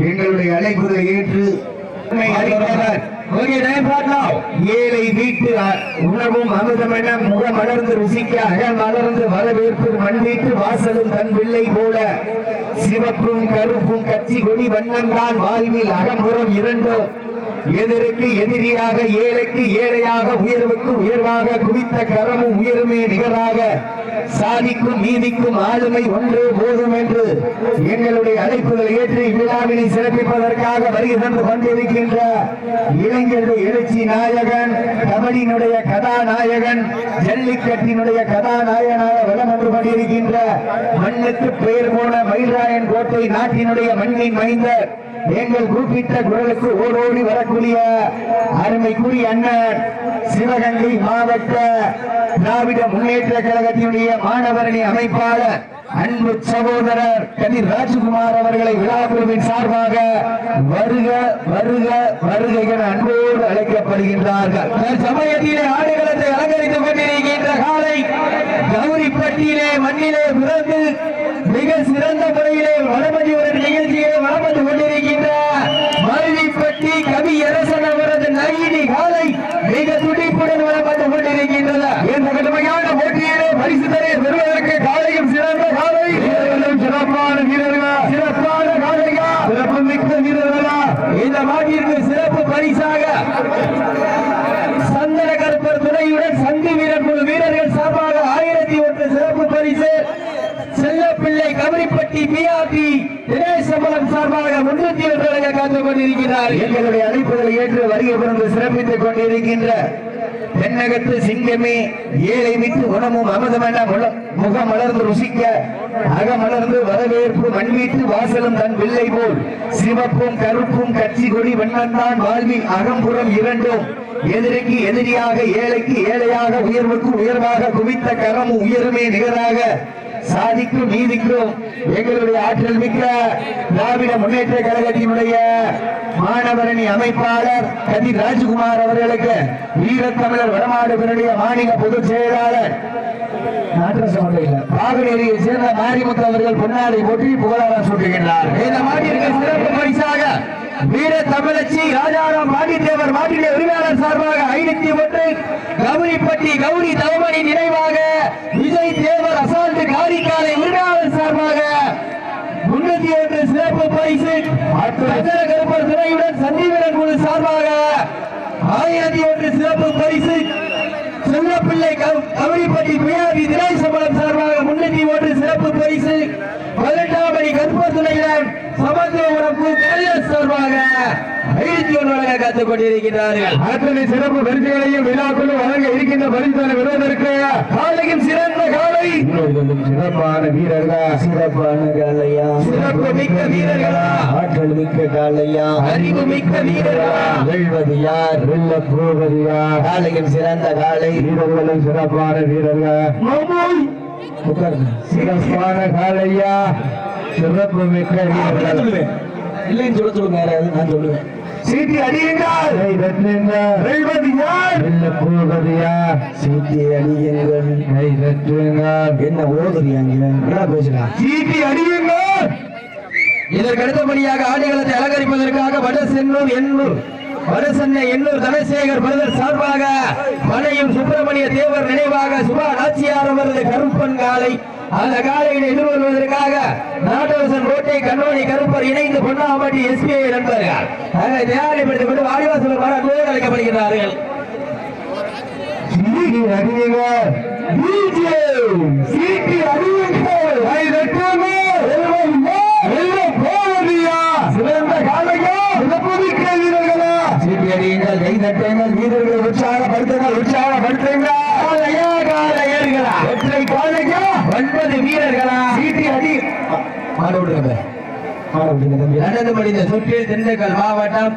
எங்களுடைய அழைப்புகளை ஏற்று உண்மை பார்க்கலாம் ஏழை வீட்டு உணவும் அமிர்தமென முகம் மலர்ந்து ருசிக்க அகம் மலர்ந்து வரவேற்பு மண் வீட்டு வாசலும் தன் பிள்ளை போல. சிவப்பும் கருப்பும் கட்சி கொடி வண்ணம்தான் வாழ்வில் அகம்புறம் இரண்டும் எதிருக்கு எதிரியாக ஏழைக்கு ஏழையாக உயர்வுக்கு உயர்வாக குவித்த கரமும் உயருமே நிகராக சாதிக்கும் நீதிக்கும் ஆளுமை ஒன்று போதும் என்று எங்களுடைய அழைப்புகள் ஏற்றி இவ்விழாவினை சிறப்பிப்பதற்காக வருகை தந்து கொண்டிருக்கின்ற இளைஞர்கள் எழுச்சி நாயகன் கபடியினுடைய கதாநாயகன் ஜல்லிக்கட்டினுடைய கதாநாயகனாக வலம் வந்து கொண்டிருக்கின்ற மண்ணுக்கு பெயர் போன மயில்ராயன் கோட்டை நாட்டினுடைய மண்ணின் மைந்தர். எங்கள் கூப்பிட்ட குரலுக்கு ஓடோடி வரக்கூடிய அருமைக்குரிய அண்ணன் சிவகங்கை மாவட்ட திராவிட முன்னேற்ற கழகத்தினுடைய மாணவரணி அமைப்பாளர் அன்பு சகோதரர் கதிர் ராஜ்குமார் அவர்களை விழாக்குழுவின் சார்பாக வருக வருக வருக என அன்போடு அழைக்கப்படுகின்றார்கள். சமயத்திலே ஆடுகளத்தை அலங்கரித்துக் கொண்டிருக்கின்ற காலை கௌரிப்பட்டியிலே மண்ணிலே பிறந்து மிக சிறந்த முறையிலே வடமதி ஒரு நிகழ்ச்சியை வளர்ந்து கொண்டிருக்கின்ற மருவிப்பட்டி கவி அரசன் அவரது நயினி காலை மிக துடிப்புடன் வளர்ந்து கொண்டிருக்கின்றது இந்த கடுமையான போட்டியிலே பரிசு தரை பெறுவதற்கு காலையும் சிறந்த காலை வீரர்களும் சிறப்பான வீரர்களா சிறப்பான காலையா சிறப்பு மிக்க வீரர்களா இந்த மாட்டிற்கு சிறப்பு பரிசாக சந்தன கருப்பர் துணையுடன் சங்கு வீரர் குழு வீரர்கள் சார்பாக ஆயிரத்தி சிறப்பு பரிசு செல்லப்பிள்ளை கபரிப்பட்டி பிஆர்டி தினேசம்பலம் சார்பாக முன்னூத்தி ஒன்று வழங்க காத்துக் கொண்டிருக்கிறார். எங்களுடைய அழைப்புகளை ஏற்று வருகை பிறந்து சிறப்பித்துக் கொண்டிருக்கின்ற தென்னகத்து சிங்கமே ஏழை விட்டு உணமும் அமுதமென முகமலர்ந்து முகம் ருசிக்க அகமலர்ந்து வரவேற்பு மண் வீட்டு வாசலும் தன் வில்லை போல். சிவப்பும் கருப்பும் கட்சி கொடி வண்ணந்தான் வாழ்வி அகம்புறம் இரண்டும். எதிரிக்கு எதிரியாக ஏழைக்கு ஏழையாக உயர்வுக்கு உயர்வாக குவித்த கரமும் உயருமே நிகராக. சாதிக்கும் நீதிக்கும் எங்களுடைய ஆற்றல் மிக்க திராவிட முன்னேற்ற கழகத்தினுடைய மாணவரணி அமைப்பாளர் கதிர் ராஜ்குமார் அவர்களுக்கு வீரத்தமிழர் வடமாடுகளுடைய மாநில பொதுச் செயலாளர். பாகநேரியை சேர்ந்த மாரிமுத்து அவர்கள் பொன்னாடை போட்டி புகழாரம் சூட்டுகின்றார். இந்த மாட்டிற்கு சிறப்பு பரிசாக வீர தமிழச்சி ராஜாராம் பாண்டித்தேவர் மாட்டிலே உரிமையாளர் சார்பாக ஐநூத்தி ஒன்று கௌரிப்பட்டி கௌரி தவமணி நினைவாக விஜய் தேவர் அசால்ட் காரிக்காலை உரிமையாளர் சார்பாக முன்னூத்தி ஒன்று சிறப்பு பரிசு கருப்பர் துணையுடன் சந்திவீரன் குழு சார்பாக ஆயிரத்தி ஒன்று சிறப்பு பரிசு செல்லப்பிள்ளை கவ- கவரிப்பட்டி பிஆர்டி தினேஷ் சம்பளம் சார்பாக முன்னூத்தி ஒன்று சிறப்பு பரிசு பதினெட்டாம் படி கருப்பர் துணையுடன் சமத்துவபுரம் கு. கலைஞர் சார்பாக ஐநூத்தி ஒன்று வழங்க காத்துக் கொண்டிருக்கிறார்கள் அத்தனை சிறப்பு பரிசுகளையும் விழாக்குழு வழங்க இருக்கின்ற பரிசுகளை பெறுவதற்கு காலையும் சிறந்த காலை. சிறப்பான வீரர்களா? சிறப்பான காலையா? சிறப்பு மிக்க வீரர்களா? ஆற்றல் மிக்க காலையா? அறிவு மிக்க வீரர்களா? வெல்வது யார்? வெல்ல போவது யார்? காலையும் சிறந்த காலை. வீரர்களும் சிறப்பான வீரர்கள்? சிறப்பான காலையா? சிறப்பு மிக்க வீரர்கள் இல்லைன்னு சொல்ல சொல்லுங்க யாராவது நான் சொல்லுவேன். சீட்டி அடியுங்கள் சீட்டி அடியுங்கள் என்ன ஓதுறியாங்க என்ன பேசலாம் சீட்டி அடியுங்கள் இதற்கு அடுத்தபடியாக ஆடுகளத்தை அலங்கரிப்பதற்காக வட சென்னூர் எண்ணூர் வடசென்னை எண்ணூர் தனசேகர் பிரதர் சார்பாக மலையும் சுப்பிரமணிய தேவர் நினைவாக சுபா நாச்சியார் அவரது கருப்பன் காலை. அந்த காலையை எதிர்கொள்வதற்காக நாட்டரசன் கோட்டை கண்ணோணி கருப்பர் இணைந்து பொன்னாமட்டி எஸ்பிஐ நண்பர்கள். அதை தயாரிப்படுத்திக் கொண்டு வாடிவாசல் வர அன்போடு அழைக்கப்படுகிறார்கள் வீரர்களா. உற்சாகப்படுத்துங்கள் உற்சாகப்படுத்துங்கள். ஒற்றை காலையா ஒன்பது வீரர்களா? சீட்டி அடி. மாட விடுங்க மாட விடுங்க தம்பி. நடந்து முடிந்த சுற்றில் திண்டுக்கல் மாவட்டம்